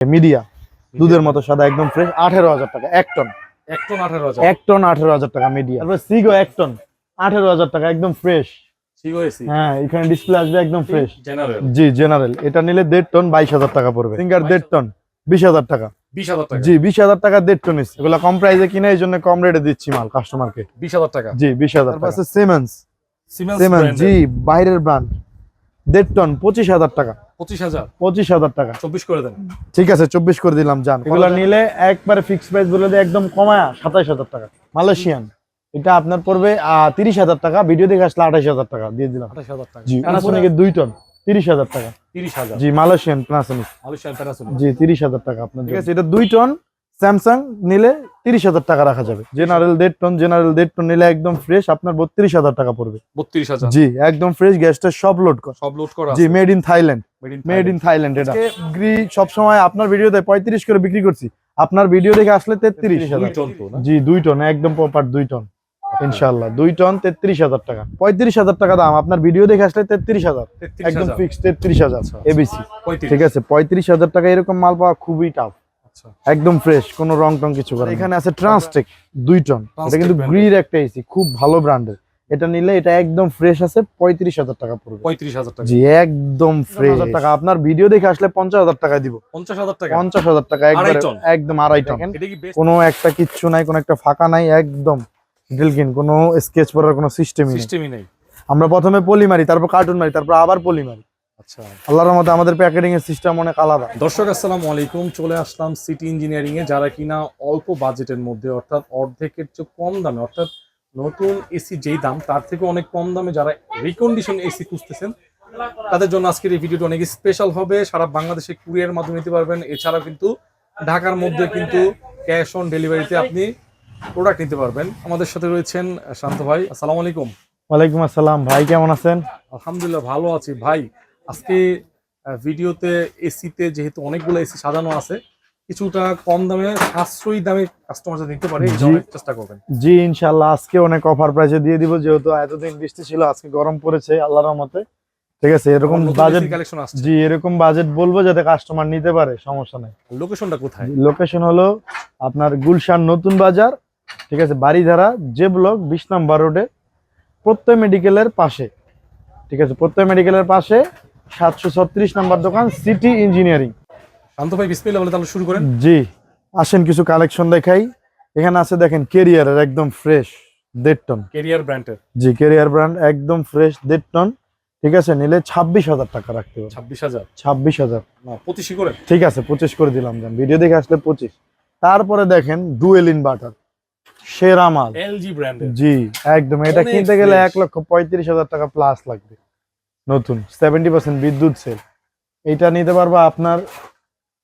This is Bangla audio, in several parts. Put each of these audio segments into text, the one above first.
মিডিয়া দুধের মতো সাদা একদম ফ্রেশ আঠেরো হাজার টাকা এক টন। এক টন আঠারো হাজার। এক টন আঠেরো হাজার টাকা মিডিয়া। তারপর সিগো এক টন আঠেরো হাজার টাকা একদম ফ্রেশ হ্যাঁ এখানে ডিসপ্লে আসবে একদম ফ্রেশ জি জেনারেল এটা নিলে দেড় টন বাইশ হাজার টাকা পড়বে। সিঙ্গার দেড় টন বিশ হাজার টাকা। জি বিশ হাজার টাকা দেড় টন এগুলো কম প্রাইসে কিনে এই জন্য কম রেটে দিচ্ছি মাল কাস্টমারকে বিশ হাজার টাকা। জি বিশ হাজার সিমেন্স সিমেন্স জি বাইরের ব্র্যান্ড দেড় টন পঁচিশ হাজার টাকা। পঁচিশ হাজার? পঁচিশ হাজার টাকা। চব্বিশ করে দেন। ঠিক আছে চব্বিশ করে দিলাম জান এগুলো নিলে একবারে ফিক্স প্রাইস বলে দিয়ে একদম কমায়া সাতাইশ হাজার টাকা। মালয়েশিয়ান এটা আপনার পড়বে তিরিশ হাজার টাকা ভিডিও দেখে আসলে আঠাইশ হাজার টাকা দিয়ে দিলাম। আঠাশ হাজার টাকা। জি প্যানাসোনিকের দুই টন তিরিশ হাজার টাকা। তিরিশ হাজার। জি মালয়েশিয়ান প্যানাসোনিক মালয়েশিয়ান প্যানাসোনিক জি তিরিশ হাজার টাকা আপনার ঠিক আছে এটা দুই টন স্যামসাং নিলে তিরিশ হাজার টাকা রাখা যাবে। জেনারেল দেড় টন জেনারেল দেড় টন নিলে একদম ফ্রেশ আপনার বত্রিশ হাজার টাকা পড়বে। বত্রিশ হাজার। জি একদম ফ্রেশ গ্যাসটা সব লোড কর। সব লোড করা জি made in Thailand made in Thailand এটা। গ্রি সবসময় আপনার ভিডিওতে পঁয়ত্রিশ করে বিক্রি করছি। আপনার ভিডিও দেখে আসলে তেত্রিশ হাজার। টন জি দুই টন একদম প্রপার দুই টন ইনশাল্লাহ দুই টন তেত্রিশ হাজার টাকা। পঁয়ত্রিশ হাজার টাকা দাম। আপনার ভিডিও দেখে আসলে তেত্রিশ হাজার। একদম ফিক্স তেত্রিশ হাজার। আচ্ছা, এবিসি ঠিক আছে পঁয়ত্রিশ হাজার টাকা এরকম মাল পাওয়া খুবই টাফ আচ্ছা একদম ফ্রেশ কোনো রং টং কিছু করে এখানে আছে ট্রান্সটেক দুই টন। এটা কিন্তু গ্রির একটা এসি খুব ভালো ব্র্যান্ডের এটা নিলে এটা একদম ফ্রেশ আছে পঁয়ত্রিশ হাজার টাকা পড়বে। পঁয়ত্রিশ হাজার টাকা। জি একদম ফ্রেশ টাকা। আপনার ভিডিও দেখে আসলে পঞ্চাশ হাজার টাকা দিব। পঞ্চাশ হাজার টাকা। পঞ্চাশ হাজার টাকা। একদম আড়াই টন। কোনো একটা কিচ্ছু নাই কোনো একটা ফাঁকা নাই একদম ড্রিলকিন কোনো স্কেচ করার কোনো সিস্টেমই সিস্টেমই নেই। আমরা প্রথমে পলি মারি তারপর কার্টুন মারি তারপর আবার পলি মারি আচ্ছা আল্লাহর মধ্যে আমাদের প্যাকেটিং এর সিস্টেম অনেক আলাদা। দর্শক আসসালামু আলাইকুম। চলে আসলাম সিটি ইঞ্জিনিয়ারিং এ যারা কিনা অল্প বাজেটের মধ্যে অর্থাৎ অর্ধেকের চেয়ে কম দামে অর্থাৎ নতুন এসি যেই দাম তার থেকে অনেক কম দামে যারা রিকন্ডিশন এসি খুঁজতেছেন তাদের জন্য আজকের এই ভিডিওটা অনেক স্পেশাল হবে। সারা বাংলাদেশে কুরিয়ার মাধ্যমে নিতে পারবেন। এছাড়াও কিন্তু ঢাকার মধ্যে কিন্তু ক্যাশ অন ডেলিভারিতে আপনি প্রোডাক্ট নিতে পারবেন। আমাদের সাথে রয়েছেন শান্ত ভাই। আসসালামু আলাইকুম। ওয়ালাইকুম আসসালাম। ভাই কেমন আছেন? আলহামদুলিল্লাহ ভালো আছি। ভাই আজকে ভিডিওতে এসিতে যেহেতু অনেকগুলো এসি সাজানো আছে কিছুটা কম দামে সাশ্রয়ী দামে কাস্টমার নিতে পারে। চেষ্টা করবেন। জি ইনশাল্লাহ আজকে অনেক অফার প্রাইসে দিয়ে দিব যেহেতু এতদিন বৃষ্টি ছিল আজকে গরম পড়েছে আল্লাহর রহমতে। ঠিক আছে এরকম বাজেট কালেকশন আসছে। জি এরকম বাজেট বলব যাতে কাস্টমার নিতে পারে সমস্যা নাই। লোকেশনটা কোথায়? লোকেশন হলো আপনার গুলশান নতুন বাজার ঠিক আছে বাড়িধারা যে ব্লক বিশ নম্বর রোডে প্রত্যয় মেডিকেলের পাশে। ঠিক আছে প্রত্যয় মেডিকেলের পাশে সাতশো ছত্রিশ নম্বর দোকান সিটি ইঞ্জিনিয়ারিং শান্ত ভাই বলে তাহলে শুরু করেন। জি আসেন কিছু কালেকশন দেখাই। এখানে আছে দেখেন কেরিয়ারের একদম ফ্রেশ দেড় টন কেরিয়ার ব্র্যান্ডের জি কেরিয়ার ব্র্যান্ড একদম ফ্রেশ দেড় টন ঠিক আছে নিলে ছাব্বিশ হাজার টাকা রাখতে হবে। ছাব্বিশ হাজার? ছাব্বিশ হাজার। পঁচিশই করেন ঠিক আছে পঁচিশ করে দিলাম যান ভিডিও দেখে আসলে পঁচিশ। তারপরে দেখেন ডুয়েল ইনভার্টার সেরা মাল। এলজি ব্র্যান্ডের জি একদম। এটা কিনতে গেলে এক লক্ষ পঁয়ত্রিশ হাজার টাকা প্লাস লাগবে। নতুন সেভেন্টি পার্সেন্ট বিদ্যুৎ সেল এটা নিতে পারব আপনার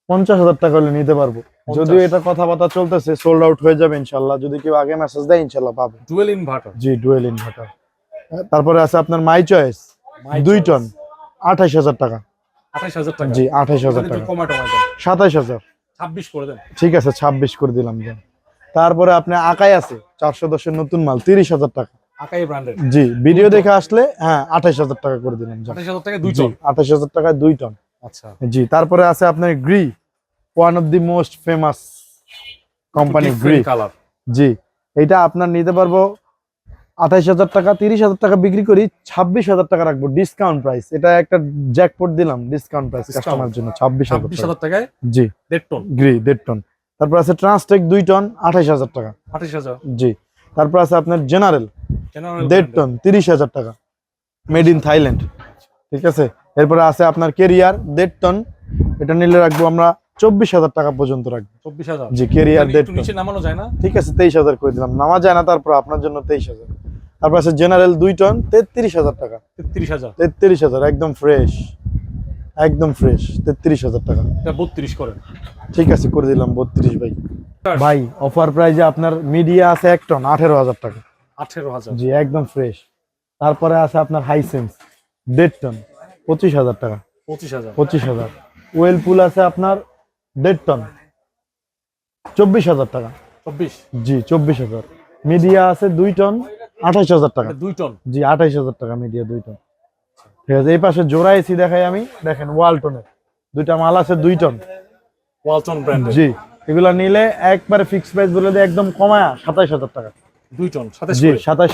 পঞ্চাশ হাজার টাকা হলে নিতে পারব। যদিও এটা কথাবার্তা চলতেছে সোল্ড আউট হয়ে যাবে ইনশাল্লাহ। যদি কেউ আগে মেসেজ দেয় ইনশাল্লাহ পাবে। ডুয়েল ইনভার্টার জি ডুয়েল ইনভার্টার তারপরে আছে আপনার মাই চয়েস দুই টন আঠাইশ হাজার টাকা। আঠাশ হাজার টাকা। জি আঠাইশ হাজার টাকা। সাতাইশ হাজার। ছাব্বিশ করে দেন। ঠিক আছে ছাব্বিশ করে দিলাম তারপরে আপনি আকাই আছে চারশো দশের নতুন মাল তিরিশ হাজার টাকা। আকাই ব্র্যান্ডের জি ভিডিও দেখে আসলে হ্যাঁ আঠাইশ হাজার টাকা করে দিলাম টাকা টন টাকায় টন আচ্ছা। জি তারপরে আছে আপনার Gree one of the most famous company Gree colour জি এটা আপনার নিতে পারব আঠাইশ হাজার টাকা তিরিশ হাজার টাকা বিক্রি করি ছাব্বিশ হাজার টাকা রাখব ডিসকাউন্ট প্রাইস এটা একটা জ্যাকপট দিলাম ডিসকাউন্ট প্রাইস। কাস্টমার জন্য ছাব্বিশ হাজার টাকায় জি। দেড় টন গ্রি দেড় টন তারপর আছে ট্রান্সটেক দুই টন আঠাইশ হাজার টাকা। হাজার। জি তারপর আছে আপনার জেনারেল দেড় টন তিরিশ হাজার টাকা। মেড ইন থাইল্যান্ড ঠিক আছে? এরপরে আছে আপনার কেরিয়ার দেড় টন এটা নিলে রাখব আমরা চব্বিশ হাজার টাকা পর্যন্ত রাখব। চব্বিশ হাজার। জি কেরিয়ার দেড় টন নামানো যায় না? ঠিক আছে তেইশ হাজার করে দিলাম। নামা যায় না তারপর আপনার জন্য তেইশ হাজার। তারপর আছে জেনারেল দুই টন তেত্রিশ হাজার টাকা। তেত্রিশ হাজার। তেত্রিশ হাজার একদম ফ্রেশ একদম ফ্রেশ তেত্রিশ হাজার টাকা। এটা বত্রিশ করেন। ঠিক আছে করে দিলাম বত্রিশ ভাই। ভাই অফার প্রাইজে আপনার মিডিয়া আছে এক টন আঠেরো হাজার টাকা। আঠেরো হাজার। জি একদম ফ্রেশ তারপরে আছে আপনার হাইসেন্স দেড় টন পঁচিশ হাজার টাকা। পঁচিশ হাজার। পঁচিশ হাজার। ওয়েলপুল আছে আপনার দেড় টন চব্বিশ হাজার টাকা। চব্বিশ? জি চব্বিশ হাজার। মিডিয়া আছে দুই টন আঠাইশ হাজার টাকা। দুই টন জি আঠাইশ হাজার টাকা মিডিয়া দুই টন ঠিক আছে এই পাশে জোড়া এসি দেখাই আমি। দেখেন ওয়ালটনের দুইটা মাল আছে দুই টন ওয়ালটন ব্র্যান্ডের জি এগুলা নিলে একবারে ফিক্স প্রাইস বলে দিয়ে একদম কমায়া সাতাইশ হাজার টাকা। দুই টন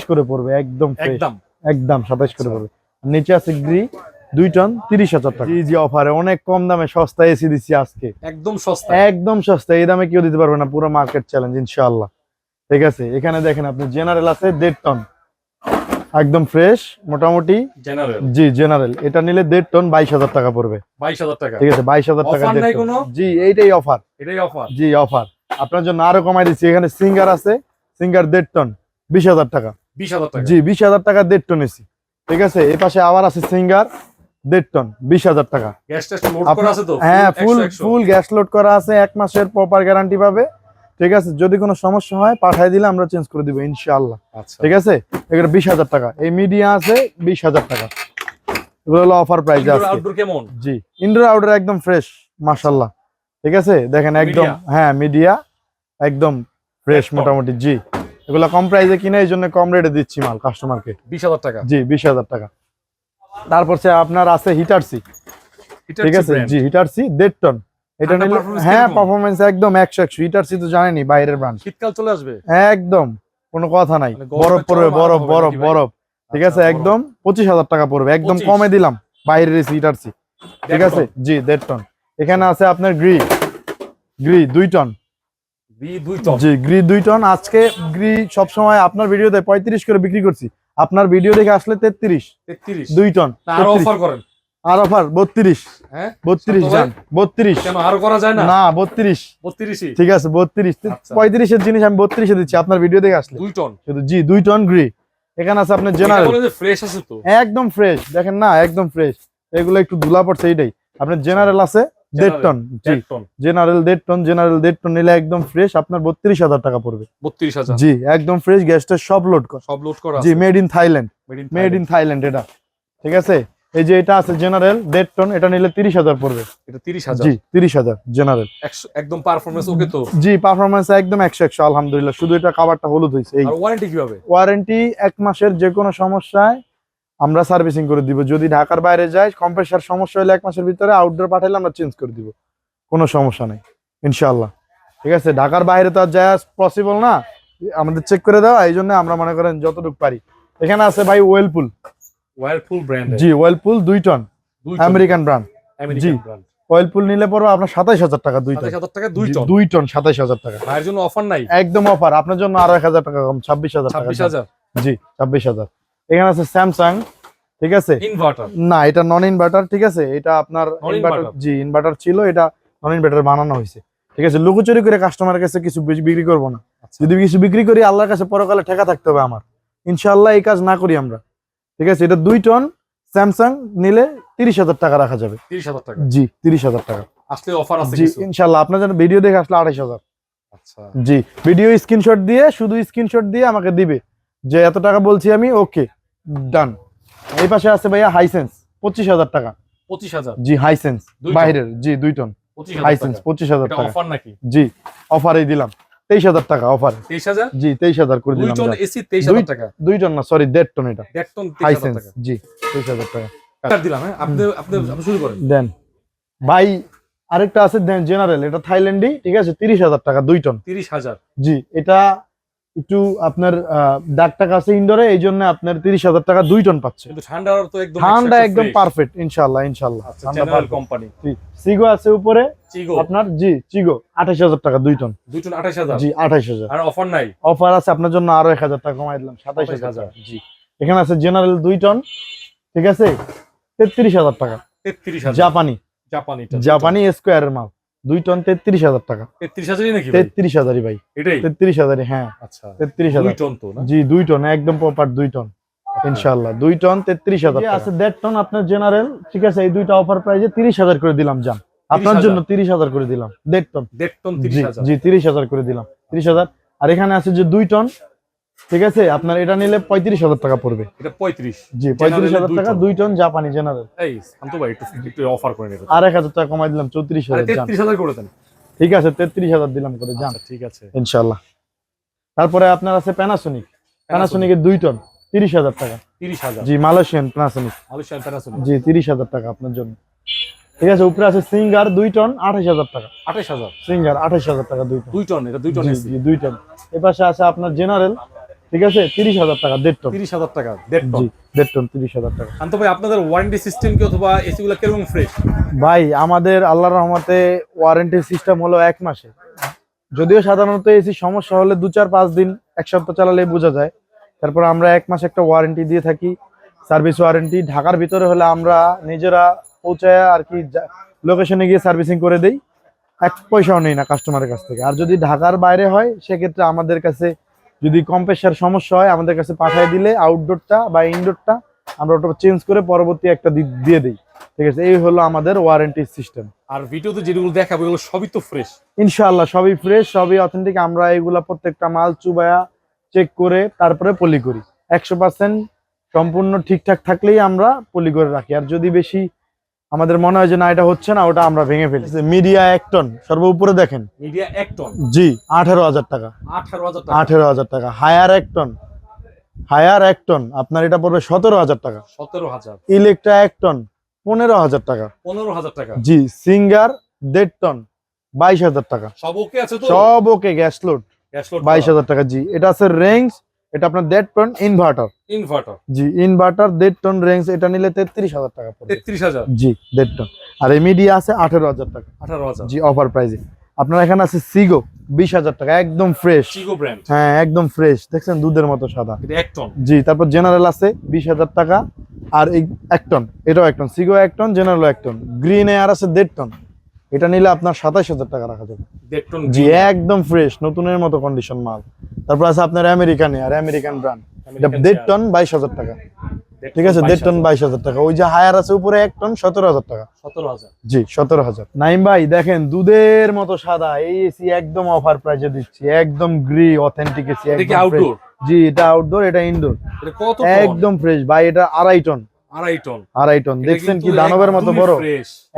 করে। পড়বে একদম একদম। একদম সাতাইশ করে আচ্ছা। পড়বে। নিচে আছে গ্রি টন তিরিশ হাজার টাকা। জি জি অফারে অনেক কম দামে সস্তা এসি দিচ্ছি আজকে। একদম সস্তা একদম সস্তা এই দামে কেউ দিতে পারবে না পুরো মার্কেট চ্যালেঞ্জ ইনশাআল্লাহ। ঠিক আছে? এখানে দেখেন আপনি জেনারেল আছে দেড় টন একদম ফ্রেশ মোটামুটি। জেনারেল জি জেনারেল এটা নিলে দেড় টন বাইশ হাজার টাকা পড়বে। বাইশ হাজার টাকা। ঠিক আছে? বাইশ হাজার টাকা। জি এইটাই অফার এটাই অফার জি অফার আপনার জন্য আরও কমাই দিচ্ছি। এখানে সিঙ্গার আছে। সিঙ্গার দেড় টন বিশ হাজার টাকা। বিশ হাজার টাকা। জি বিশ হাজার টাকা দেড় টন এসি। ঠিক আছে? এই পাশে আবার আছে সিঙ্গার দেড় টন বিশ হাজার টাকা। হ্যাঁ ফুল 100 100 ফুল গ্যাস লোড করা আছে এক মাসের প্রপার গ্যারান্টি পাবে। ঠিক আছে? যদি কোনো সমস্যা হয় পাঠাই দিলে আমরা চেঞ্জ করে দিব ইনশাআল্লাহ। আচ্ছা। ঠিক আছে? এগুলো বিশ হাজার টাকা। এই মিডিয়া আছে বিশ হাজার টাকা। এগুলো হলো অফার প্রাইস আছে জি ইনডোর আউটডোর একদম ফ্রেশ মাশাল্লাহ ঠিক আছে? দেখেন একদম হ্যাঁ মিডিয়া একদম ফ্রেশ মোটামুটি জি। এগুলো কম প্রাইসে কিনে এই জন্য কম রেটে দিচ্ছি মাল কাস্টমারকে বিশ হাজার টাকা? জি বিশ হাজার টাকা। তারপর সে আপনার আছে হিটারসি ঠিক আছে। জি হিটারসি দেড় টন এটা নিলে হ্যাঁ পারফরমেন্স একদম একশো একশো। হিটারসি তো জানেনি বাইরের ব্রাঞ্চ শীতকাল চলে আসবে? একদম কোনো কথা নাই। বরফ পড়বে বরফ বরফ বরফ। ঠিক আচ্ছা, আছে? একদম পঁচিশ হাজার টাকা পড়বে একদম কমে দিলাম। বাইরের হিটারসি ঠিক আছে? জি দেড় টন এখানে আছে আপনার গ্রি গ্রি দুই টন জি গ্রি দুই টন। আজকে গ্রি সবসময় আপনার ভিডিওতে পঁয়ত্রিশ করে বিক্রি করছি। আপনার ভিডিও দেখে আসলে তেত্রিশ। তেত্রিশ। দুই টন। না, আরও 33 অফার করেন। আর অফার বত্রিশ। হ্যাঁ? বত্রিশ যান। বত্রিশ। কেন করা যায় না? না বত্রিশ। বত্রিশই? ঠিক আছে বত্রিশ। আচ্ছা। পঁয়ত্রিশের জিনিস আমি বত্রিশে দিচ্ছি আপনার ভিডিও দেখে আসলে। দুই টন? শুধু জি দুই টন গ্রি। এখানে আছে আপনার জেনারেল ফ্রেশ আছে তো। একদম ফ্রেশ দেখেন না একদম ফ্রেশ এগুলো একটু ধুলা পড়ছে এইটাই। আপনার জেনারেল আছে দেড় টন জি। জেনারেল দেড় টন জেনারেল দেড় টন নিলে একদম ফ্রেশ আপনার বত্রিশ হাজার টাকা পড়বে। বত্রিশ হাজার। জি একদম ফ্রেশ গ্যাসটা সব লোড কর। সব লোড করা জি made in Thailand made in Thailand এটা। ঠিক আছে? এই যে এটা আছে জেনারেল দেড় টন এটা নিলে তিরিশ হাজার পড়বে। এটা তিরিশ হাজার। জি তিরিশ হাজার জেনারেল। একদম পারফরমেন্স ওকে তো? জি পারফরমেন্স একদম একশো একশো আলহামদুলিল্লাহ। শুধু এটা কাভারটা হলুদ হয়েছে এই। ওয়ারেন্টি কীভাবে? ওয়ারেন্টি এক মাসের যে কোনো সমস্যায় আমরা সার্ভিসিং করে দিব। যদি ঢাকার বাইরে যায় কম্প্রেসার সমস্যা হলে এক মাসের ভিতরে আউটডোর পাঠাইলে আমরা চেঞ্জ করে দিব। কোনো সমস্যা নেই ইনশাল্লাহ ঠিক আছে ঢাকার বাইরে তো আর যাওয়া পসিবল না। আমাদের চেক করে দেওয়া এই জন্য আমরা মনে করেন যতটুকু পারি। এখানে আছে ভাই ওয়েলপুল ওয়েলপুল ব্র্যান্ড জি ওয়েলপুল দুই টন আমেরিকান ব্র্যান্ড জি। ওয়েলপুল নিলে পড়বে আপনার সাতাইশ হাজার টাকা দুই টন টাকা দুই টন দুই টন সাতাইশ হাজার টাকা। ভাইয়ের জন্য অফার নাই? একদম অফার আপনার জন্য আরও এক হাজার টাকা কম ছাব্বিশ হাজার টাকা ছাব্বিশ হাজার? জি ছাব্বিশ হাজার। এখানে আছে স্যামসাং ঠিক আছে? ইনভার্টার না এটা নন ইনভার্টার ঠিক আছে? এটা আপনার ইনভার্টার জি ইনভার্টার ছিল এটা নন ইনভার্টার বানানো হয়েছে। ঠিক আছে লুকোচুরি করে কাস্টমারের কাছে কিছু বিক্রি করব না। আচ্ছা। যদি কিছু বিক্রি করি আল্লাহর কাছে পরকালে ঠেকা থাকতে হবে আমার। ইনশাআল্লাহ এই কাজ না করি আমরা। ঠিক আছে এটা দুই টন স্যামসাং নিলে তিরিশ হাজার টাকা রাখা যাবে। তিরিশ হাজার টাকা। জি তিরিশ হাজার টাকা। আসলে অফার আছে জি ইনশাল্লাহ আপনার জন্য ভিডিও দেখে আসলে আড়াইশ হাজার। আচ্ছা। জি ভিডিও স্ক্রিনশট দিয়ে শুধু স্ক্রিনশট দিয়ে আমাকে দিবে। যে এত টাকা বলছি আমি ওকে ডান এই পাশে আছে ভাইয়া হাইসেন্স পঁচিশ হাজার টাকা। পঁচিশ হাজার? জি হাইসেন্স বাইরের জি দুই টন হাইসেন্স পঁচিশ হাজার টাকা। অফার নাকি? জি অফারেই দিলাম। তেইশ হাজার টাকা অফার তেইশ হাজার? জি তেইশ হাজার করে দুই টন এসি তেইশ হাজার টাকা। দুই টন না সরি দেড় টন এটা। দেড় টন হাইসেন্স জি তেইশ হাজার টাকা। দিলাম হ্যাঁ? আপনি আপনি আপনি শুরু করেন। দেন। ভাই আরেকটা আছে জেনারেল এটা থাইল্যান্ডই ঠিক আছে? তিরিশ হাজার টাকা দুই টন তিরিশ হাজার। জি এটা একটু আপনার আহ, দাগ টাকা আছে ইনডোরে এই জন্য আপনার তিরিশ হাজার টাকা দুই টন পাচ্ছে। কিন্তু তো একদম ঠান্ডা একদম পারফেক্ট ইনশাল্লাহ ইনশাল্লাহ আচ্ছা ঠান্ডা কোম্পানি সিগো আছে উপরে। আপনার জি চিগো আঠাশ হাজার টাকা দুই টন। দুই টন আঠাশ হাজার? জি আঠাশ হাজার। আর অফার নাই? অফার আছে আপনার জন্য আরও এক হাজার টাকা কমাই দিলাম 27,000 হাজার। জি এখানে আছে জেনারেল দুই টন ঠিক আছে? তেত্রিশ হাজার টাকা। তেত্রিশ জাপানি। জাপানি জাপানি স্কোয়ারের মাল। দুই টন তেত্রিশ হাজার টাকা। তেত্রিশ হাজারই নাকি ভাই? তেত্রিশ হাজারই ভাই। এটাই? তেত্রিশ হাজারই হ্যাঁ। আচ্ছা। তেত্রিশ হাজার। টন তো জি দুই টন একদম প্রপার দুই টন ইনশাল্লাহ দুই টন তেত্রিশ হাজার আছে দেড় টন আপনার জেনারেল ঠিক আছে এই দুইটা অফার প্রাইজে তিরিশ হাজার করে দিলাম যান। আপনার জন্য তিরিশ হাজার করে দিলাম দেড় টন। দেড় টন জি তিরিশ হাজার করে দিলাম। তিরিশ হাজার। আর এখানে আছে যে দুই টন ঠিক আছে? আপনার এটা নিলে পঁয়ত্রিশ হাজার টাকা পড়বে। এটা পঁয়ত্রিশ। জি পঁয়ত্রিশ হাজার টাকা দুই টন জাপানি জেনারেল এই শান্ত ভাই একটু একটু অফার করে নেবেন। আর এক হাজার টাকা কমাই দিলাম চৌত্রিশ হাজার তেত্রিশ হাজার করে দেন। ঠিক আছে তেত্রিশ হাজার দিলাম করে যান আচ্ছা, ঠিক আছে। ইনশাল্লাহ তারপরে আপনার আছে প্যানাসোনিক প্যানাসোনিকের দুই টন তিরিশ হাজার টাকা। তিরিশ হাজার। জি মালয়েশিয়ান প্যানাসোনিক মালয়েশিয়ান প্যানাসোনিক জি তিরিশ হাজার টাকা আপনার জন্য। ঠিক আছে উপরে আছে সিঙ্গার দুই টন আঠাশ হাজার টাকা। আঠাশ হাজার। সিঙ্গার আঠাশ হাজার টাকা দুই টন দুই টন এটা দুই টন দুই টন এ পাশে আছে আপনার জেনারেল ঠিক আছে? তিরিশ হাজার টাকা দেড় টন। তিরিশ হাজার টাকা দেড় টন। দেড় টন তিরিশ হাজার টাকা। শান্ত ভাই আপনাদের ওয়ারেন্টি সিস্টেম কি অথবা এসি গুলো কীরকম ফ্রেশ ভাই আমাদের আল্লাহর রহমতে ওয়ারেন্টি সিস্টেম হলো এক মাসে। যদিও সাধারণত এসি সমস্যা হলে দু চার পাঁচ দিন এক সপ্তাহ চালালে বোঝা যায়। তারপর আমরা এক মাস একটা ওয়ারেন্টি দিয়ে থাকি। সার্ভিস ওয়ারেন্টি ঢাকার ভিতরে হলে আমরা নিজেরা পৌঁছায় আর কি লোকেশনে গিয়ে সার্ভিসিং করে দেই। এক পয়সাও নেই না কাস্টমারের কাছ থেকে। আর যদি ঢাকার বাইরে হয় সেক্ষেত্রে আমাদের কাছে যদি কম্প্রেসার সমস্যা হয় আমাদের কাছে পাঠিয়ে দিলে আউটডোরটা বা ইনডোরটা আমরা ওটা চেঞ্জ করে পরবর্তী একটা দিয়ে দিই। ঠিক আছে? এই হলো আমাদের ওয়ারেন্টি সিস্টেম আর ভিডিওতে যেগুলো দেখাবো এগুলো সবই তো ফ্রেশ ইনশাআল্লাহ সবই ফ্রেশ সবই অথেন্টিক আমরা এগুলা প্রত্যেকটা মাল চুবায়া চেক করে তারপরে পলি করি। একশো পার্সেন্ট সম্পূর্ণ ঠিকঠাক থাকলেই আমরা পলি করে রাখি। আর যদি বেশি আমাদের মনে হয় যে না এটা হচ্ছে না ওটা আমরা ভেঙে ফেলি। মিডিয়া এক টন সর্ব উপরে দেখেন। মিডিয়া এক টন? জি আঠারো হাজার টাকা। আঠারো হাজার টাকা। আঠেরো হাজার টাকা। হায়ার এক টন। হায়ার এক টন আপনার এটা পড়বে সতেরো হাজার টাকা। সতেরো হাজার। ইলেকট্রা এক টন পনেরো হাজার টাকা। পনেরো হাজার টাকা। জি সিঙ্গার দেড় টন বাইশ হাজার টাকা। সব ওকে আছে সব ওকে গ্যাস লোড। বাইশ হাজার টাকা জি। এটা আছে রেঞ্জ এটা আপনার দেড় টন ইনভার্টার ইনভার্টার জি ইনভার্টার দেড় টন রেঞ্জ এটা নিলে তেত্রিশ হাজার টাকা পড়বে। তেত্রিশ হাজার। জি দেড় টন আর এই আছে আঠেরো হাজার টাকা। আঠারো হাজার। জি অফার প্রাইজে আপনার এখানে আছে সিগো বিশ হাজার টাকা একদম ফ্রেশ চিগো ব্র্যান্ড হ্যাঁ একদম ফ্রেশ দেখছেন দুধের মতো সাদা। এটা এক টন জি তারপর জেনারেল আছে বিশ হাজার টাকা আর এই এক টন এটাও এক টন সিগো এক টন জেনারেল এক টন গ্রিন এয়ার আছে দেড় টন এটা নিলে আপনার সাতাশ হাজার টাকা রাখা যাবে। জি একদম ফ্রেশ নতুনের মতো কন্ডিশন মাল। তারপর আছে আপনার আমেরিকান এয়ার আমেরিকান ব্র্যান্ড দেড় টন বাইশ হাজার টাকা। ঠিক আছে দেড় টন বাইশ হাজার টাকা। ওই যে হায়ার আছে উপরে এক টন সতেরো হাজার টাকা। সতেরো হাজার। জি সতেরো হাজার। নাইম ভাই দেখেন দুধের মতো সাদা এই এসি একদম অফার প্রাইজে দিচ্ছি। একদম গ্রি অথেন্টিক এসি আউটডোর জি এটা আউটডোর এটা ইনডোর একদম ফ্রেশ ভাই এটা আড়াই টন আড়াই টন আড়াই টন দেখছেন কি দানবের মতো বড়?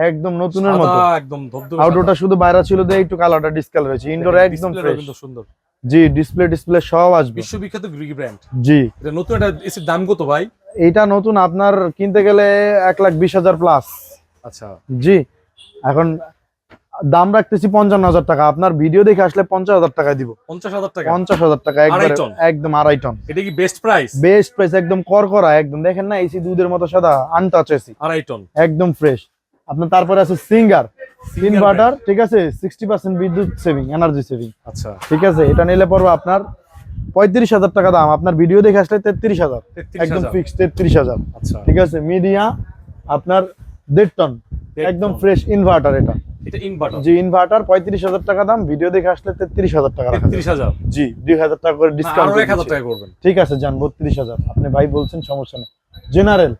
একদম নতুনের মতো। একদম আউটডোরটা শুধু বাইরে ছিল দিয়ে একটু কালারটা ডিসকাল হয়েছে ইনডোর একদম ফ্রেশ সুন্দর। জি ডিসপ্লে ডিসপ্লে সব আসবে। বিশ্ববিখ্যাত গ্রিক ব্র্যান্ড জি। এটা নতুন একটা এসির দাম কত ভাই? এটা নতুন আপনার কিনতে গেলে এক লাখ বিশ হাজার প্লাস আচ্ছা। জি এখন দাম রাখতেছি পঞ্চান্ন হাজার টাকা। আপনার ভিডিও দেখে আসলে পঞ্চাশ হাজার টাকায় দিব। পঞ্চাশ হাজার টাকা। পঞ্চাশ হাজার টাকা একদম আড়াই টন এটা কি বেস্ট প্রাইস বেস্ট প্রাইস একদম করকরা একদম। দেখেন না এসি দুধের মতো সাদা আনটাচ এসি আড়াই টন একদম ফ্রেশ আপনার তারপরে আছে সিঙ্গার ইনভার্টার ঠিক আছে? সিক্সটি পার্সেন্ট বিদ্যুৎ সেভিং এনার্জি সেভিং আচ্ছা। ঠিক আছে? এটা নিলে পড়বে আপনার পঁয়ত্রিশ হাজার টাকা দাম। আপনার ভিডিও দেখে আসলে তেত্রিশ হাজার। একদম ফিক্স তেত্রিশ হাজার। আচ্ছা। ঠিক আছে? মিডিয়া আপনার দেড় টন একদম ফ্রেশ ইনভার্টার এটা। এটা ইনভার্টার জি ইনভার্টার পঁয়ত্রিশ হাজার টাকা দাম। ভিডিও দেখে আসলে তেত্রিশ হাজার টাকা তেত্রিশ হাজার। জি দুই হাজার টাকা করে ডিসকাউন্ট এক হাজার টাকা করবেন। ঠিক আছে যান বত্রিশ হাজার। আপনি ভাই বলছেন সমস্যা নেই। জেনারেল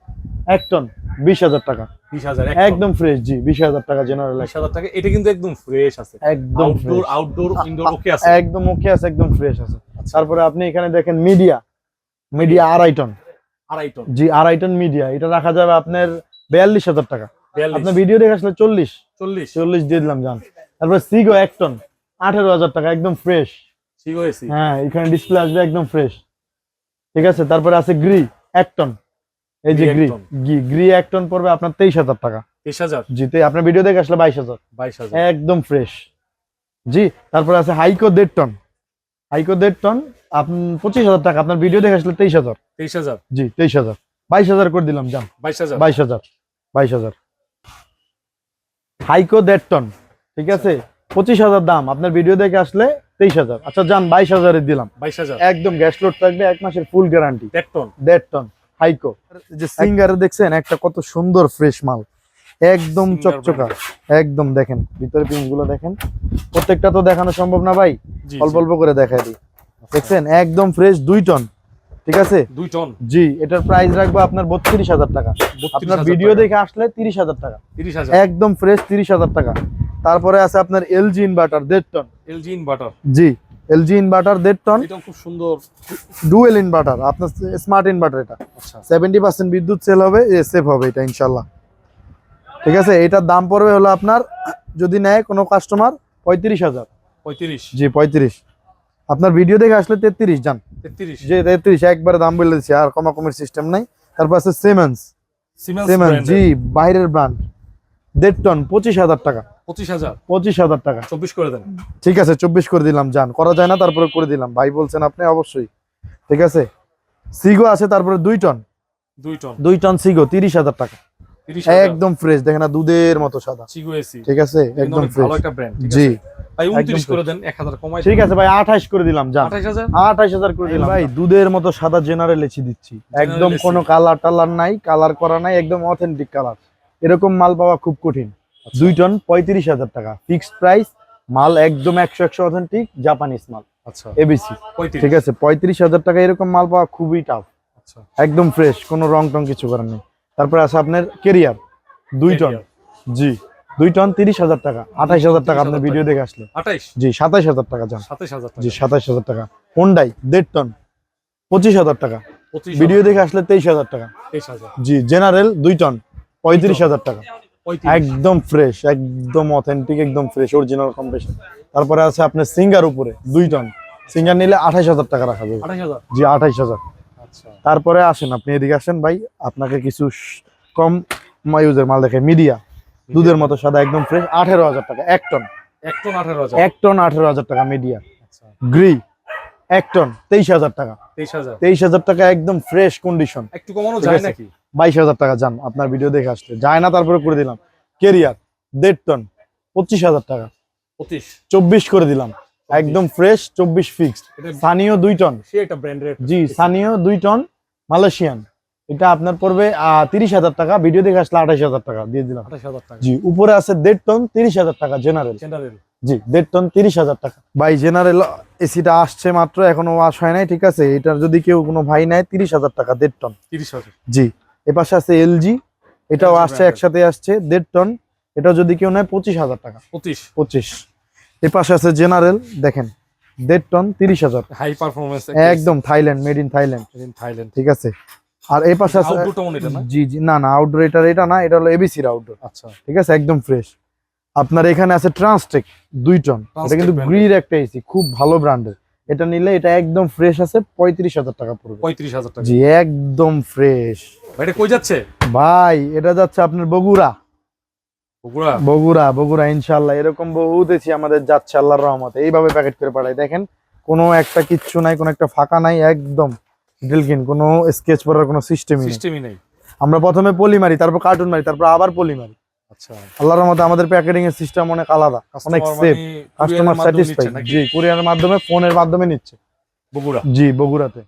এক টন বিশ হাজার টাকা। বিশ হাজার একদম। ফ্রেশ জি বিশ হাজার টাকা জেনারেল বিশ হাজার টাকা এটা কিন্তু একদম ফ্রেশ আছে। একদম আউটডোর আউটডোর ইনডোর ওকে আছে। একদম ওকে আছে একদম ফ্রেশ আছে। আচ্ছা। তারপরে আপনি এখানে দেখেন মিডিয়া মিডিয়া আড়াই টন আড়াই টন জি আড়াই টন মিডিয়া এটা রাখা যাবে আপনার বিয়াল্লিশ হাজার টাকা। আপনার ভিডিও দেখে আসলে চল্লিশ। চল্লিশ। চল্লিশ দিয়ে দিলাম জান। তারপরে সিগো এক টন আঠেরো হাজার টাকা একদম ফ্রেশ হ্যাঁ এখানে ডিসপ্লে আসবে একদম ফ্রেশ ঠিক আছে? তারপরে আছে গ্রি এক টন এই যে গ্রি। গ্রি এক টন পড়বে আপনার তেইশ হাজার টাকা। তেইশ হাজার? জি তে আপনার ভিডিও দেখে আসলে বাইশ হাজার। বাইশ হাজার। একদম ফ্রেশ জি তারপরে আছে হাইকো দেড় টন হাইকো দেড় টন আপনি পঁচিশ হাজার টাকা আপনার ভিডিও দেখে আসলে তেইশ হাজার। তেইশ হাজার। জি তেইশ হাজার। বাইশ হাজার করে দিলাম যান। বাইশ হাজার। বাইশ হাজার। বাইশ হাজার। হাইকো দেড় টন ঠিক আছে? পঁচিশ হাজার দাম আপনার ভিডিও দেখে আসলে তেইশ হাজার। আচ্ছা যান বাইশ হাজারে দিলাম। বাইশ হাজার। একদম গ্যাস লোড থাকবে এক মাসের ফুল গ্যারান্টি দেড় টন দেড় টন হাইকো। যে সিঙ্গারে দেখছেন একটা কত সুন্দর ফ্রেশ মাল। একদম চকচকা। একদম দেখেন ভিতরে পিসগুলো দেখেন। প্রত্যেকটা তো দেখানো সম্ভব না ভাই। অল্প অল্প করে দেখাই দিই। দেখছেন? একদম ফ্রেশ দুই টন ঠিক আছে? দুই টন জি এটার প্রাইস রাখব আপনার বত্রিশ হাজার টাকা। আপনার ভিডিও দেখে আসলে তিরিশ হাজার টাকা। একদম ফ্রেশ তিরিশ হাজার টাকা। তারপরে আছে আপনার এলজি ইনভার্টার দেড় টন এলজি ইনভার্টার জি। এলজি ইনভার্টার দেড় টন। খুব সুন্দর। ডুয়েল ইনভার্টার আপনার স্মার্ট ইনভার্টার এটা। আচ্ছা। সেভেন্টি পার্সেন্ট বিদ্যুৎ সেল হবে সেভ হবে এটা ইনশাল্লাহ ঠিক আছে এটার দাম পড়বে হলো আপনার যদি নেয় কোনো কাস্টমার পঁয়ত্রিশ হাজার। পঁয়ত্রিশ। জি পঁয়ত্রিশ। আপনার ভিডিও দেখে আসলে তেত্রিশ যান তেত্রিশ। যে তেত্রিশ একবারে দাম বলে দিচ্ছি আর কমাকমের সিস্টেম নাই। তারপর আছে সিমেন্স সিমেন্স সিমেন্স জি বাইরের ব্র্যান্ড দেড় টন পঁচিশ হাজার টাকা। পঁচিশ হাজার। পঁচিশ হাজার টাকা। চব্বিশ করে দেন। ঠিক আছে চব্বিশ করে দিলাম যান। করা যায় না তারপরে করে দিলাম। ভাই বলছেন আপনি অবশ্যই। ঠিক আছে? সিগো আছে তারপরে দুই টন। দুই টন। দুই টন সিগো তিরিশ হাজার টাকা। একদম ফ্রেশ দেখেন না দুধের মতো সাদা। চিগো এসি ঠিক আছে? একদম ভালো একটা ব্র্যান্ড জি। ভাই উনত্রিশ একদম করে দেন এক হাজার কমাই ঠিক আছে ভাই আঠাশ করে দিলাম যান। আঠাশ হাজার? করে দিলাম। ভাই দুধের মতো সাদা জেনারেল এসি দিচ্ছি। একদম কোনো কালার টালার নাই কালার করা নাই একদম অথেন্টিক কালার এরকম মাল পাওয়া খুব কঠিন। দুই টন পঁয়ত্রিশ হাজার টাকা। ফিক্সড প্রাইস মাল একদম একশো একশো অথেন্টিক জাপানিজ মাল। আচ্ছা। এবিসি। ঠিক আছে পঁয়ত্রিশ হাজার টাকা এরকম মাল পাওয়া খুবই টাফ আচ্ছা। একদম ফ্রেশ কোনো রং টং কিছু করার নেই। তারপরে আছে আপনার কেরিয়ার দুই টন জি দুই টন তিরিশ হাজার টাকা আঠাশ হাজার টাকা আপনার ভিডিও দেখে আসলে। আঠাইশ? জি সাতাশ হাজার টাকা যান সাতাইশ হাজার জি সাতাশ হাজার টাকা। হোন্ডাই দেড় টন পঁচিশ হাজার টাকা। ভিডিও দেখে আসলে তেইশ হাজার টাকা। জি জেনারেল দুই টন পঁয়ত্রিশ হাজার টাকা। একদম ফ্রেশ একদম অথেন্টিক একদম ফ্রেশ অরিজিনাল কম্পিটিশন তারপরে আছে আপনার সিঙ্গার উপরে দুই টন সিঙ্গার নিলে আঠাশ হাজার টাকা রাখা যাবে। জি আঠাইশ হাজার। আচ্ছা। তারপরে আসেন আপনি এদিকে আসেন ভাই আপনাকে কিছু কম ইউজের মাল দেখে মিডিয়া দুধের মতো সাদা একদম ফ্রেশ আঠেরো হাজার টাকা এক টন এক টন আঠারো হাজার। এক টন আঠেরো হাজার টাকা মিডিয়া আচ্ছা। গ্রি এক টন তেইশ হাজার টাকা। তেইশ হাজার। তেইশ হাজার টাকা একদম ফ্রেশ কন্ডিশন একটু কমানো যায় নাকি? বাইশ হাজার টাকা যান আপনার ভিডিও দেখে আসলে যায় না তারপরে করে দিলাম। কেরিয়ার দেড় টন পঁচিশ হাজার টাকা। পঁচিশ। চব্বিশ করে দিলাম। একদম ফ্রেশ চব্বিশ ফিক্সড স্থানীয় দুই টন জি স্থানীয় দুই টন মালয়েশিয়ান এটা আপনার পড়বে তিরিশ হাজার টাকা। ভিডিও দেখে আসলে আঠাশ হাজার টাকা দিয়ে দিলাম। জি উপরে আছে দেড় টন তিরিশ হাজার টাকা জেনারেল জেনারেল জি দেড় টন তিরিশ হাজার টাকা। ভাই জেনারেল এসিটা আসছে মাত্র এখনও ওয়াশ হয় নাই ঠিক আছে? এটার যদি কেউ কোনো ভাই নেয় তিরিশ হাজার টাকা দেড় টন তিরিশ হাজার। জি। এপাশে আছে এলজি এটাও আসছে একসাথে আসছে দেড় টন এটা যদি কেউ নেয় পঁচিশ হাজার টাকা। পঁচিশ। পঁচিশ। এপাশে আছে জেনারেল দেখেন দেড় টন তিরিশ হাজার। হাই পারফরমেন্স একদম Thailand made in Thailand Thailand ঠিক আছে। আর এই পাশে আছে জি জি না না আউটডোর এটা এটা না এটা হলো এবিসির আউটডোর আচ্ছা। ঠিক আছে একদম ফ্রেশ আপনার এখানে আছে ট্রান্সটেক দুই টন এটা কিন্তু। গ্রির একটা এসি খুব ভালো ব্র্যান্ডের এটা নিলে এটা একদম ফ্রেশ আছে পঁয়ত্রিশ হাজার টাকা পড়বে। পঁয়ত্রিশ হাজার টাকা। জি একদম ফ্রেশ ভাই, এটা কই যাচ্ছে? ভাই এটা যাচ্ছে আপনার বগুড়া। বগুড়া? বগুড়া বগুড়া ইনশাল্লাহ এরকম বহুত এসি আমাদের যাচ্ছে আল্লাহর রহমতে। এইভাবে প্যাকেট করে পাঠাই। দেখেন কোনো একটা কিচ্ছু নাই কোনো একটা ফাঁকা নাই একদম ডিলকিন কোনো স্কেচ করার কোনো সিস্টেমই সিস্টেমই নেই। আমরা প্রথমে পলি মারি তারপর কার্টুন মারি তারপর আবার পলি মারি আচ্ছা। আল্লাহর রহমতে আমাদের প্যাকেটিং এর সিস্টেম অনেক আলাদা অনেক সেফ কাস্টমার স্যাটিসফাই জি কুরিয়ারের মাধ্যমে ফোনের মাধ্যমে নিচ্ছে। বগুড়া? জি বগুড়াতে।